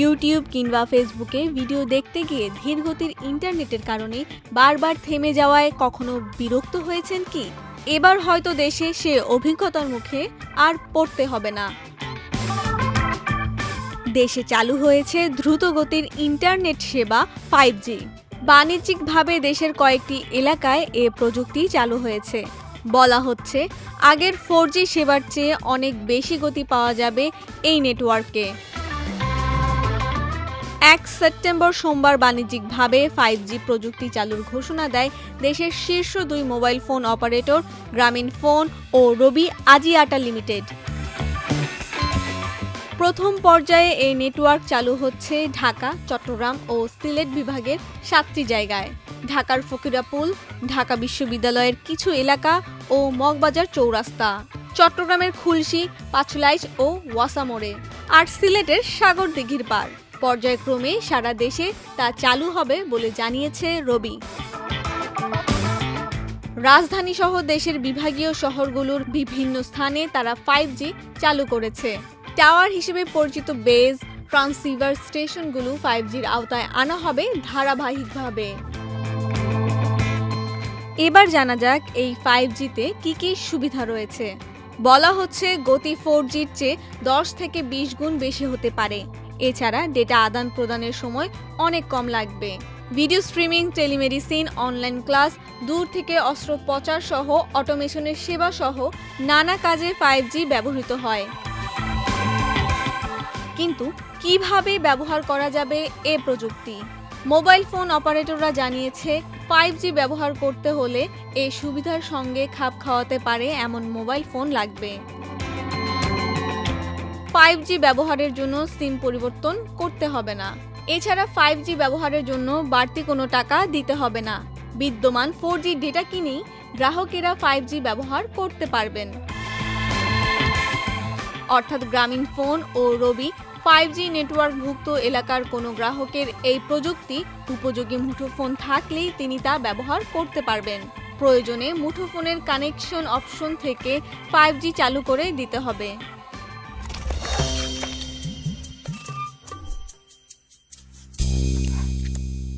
YouTube কিংবা ফেসবুকে video দেখতে গিয়ে ধীরগতির ইন্টারনেটের কারণে বারবার থেমে যাওয়ায় কখনো বিরক্ত হয়েছেন কি? এবার হয়তো দেশে সে অভিজ্ঞতার মুখে আর পড়তে হবে না। দেশে চালু হয়েছে দ্রুতগতির ইন্টারনেট সেবা ফাইভ জি বাণিজ্যিকভাবে দেশের কয়েকটি এলাকায় এ প্রযুক্তি চালু হয়েছে। বলা হচ্ছে, আগের ফোর জি সেবার চেয়ে অনেক বেশি গতি পাওয়া যাবে এই নেটওয়ার্কে এক সেপ্টেম্বর সোমবার বাণিজ্যিকভাবে ফাইভ জি প্রযুক্তি চালুর ঘোষণা দেয় দেশের শীর্ষ দুই mobile phone operator Grameen phone ও রবি আজিয়াটা লিমিটেড। প্রথম পর্যায়ে এই নেটওয়ার্ক চালু হচ্ছে ঢাকা, চট্টগ্রাম ও সিলেট বিভাগের সাতটি জায়গায়। ঢাকার ফকিরাপুল, ঢাকা বিশ্ববিদ্যালয়ের কিছু এলাকা ও মগবাজার চৌরাস্তা, চট্টগ্রামের খুলশি, পাঁচলাইশ ও ওয়াসামোড়ে, আর সিলেটের সাগর দিঘির পার পর্যায়ক্রমে সারা দেশে তা চালু হবে বলে জানিয়েছে রবি। রাজধানী সহ দেশের বিভাগীয় শহরগুলোর বিভিন্ন স্থানে তারা ফাইভ জি চালু করেছে। টাওয়ার হিসেবে পরিচিত বেজ, ট্রান্সিভার স্টেশনগুলো ফাইভ জির আওতায় আনা হবে ধারাবাহিকভাবে। এবার জানা যাক এই ফাইভ জিতে কি কি সুবিধা রয়েছে। বলা হচ্ছে গতি ফোর জির চেয়ে দশ থেকে বিশ গুণ বেশি হতে পারে। এছাড়া ডেটা আদান প্রদানের সময় অনেক কম লাগবে। Video streaming telemedicine online class দূর থেকে অস্ত্রোপচার সহ অটোমেশনের সেবা সহ নানা কাজে ফাইভ জি ব্যবহৃত হয়। কিন্তু কীভাবে ব্যবহার করা যাবে এ প্রযুক্তি? মোবাইল ফোন অপারেটররা জানিয়েছে ফাইভ জি ব্যবহার করতে হলে এই সুবিধার সঙ্গে খাপ খাওয়াতে পারে এমন মোবাইল ফোন লাগবে। ফাইভ জি ব্যবহারের জন্য সিম পরিবর্তন করতে হবে না। এছাড়া ফাইভ জি ব্যবহারের জন্য বাড়তি কোনো টাকা দিতে হবে না। বিদ্যমান ফোর জি ডেটা কিনেই গ্রাহকেরা ফাইভ জি ব্যবহার করতে পারবেন। অর্থাৎ গ্রামীণ ফোন ও রবি ফাইভ জি নেটওয়ার্কভুক্ত এলাকার কোনো গ্রাহকের এই প্রযুক্তি উপযোগী মুঠোফোন থাকলেই তিনি তা ব্যবহার করতে পারবেন। প্রয়োজনে মুঠোফোনের কানেকশন অপশন থেকে ফাইভ জি চালু করে দিতে হবে।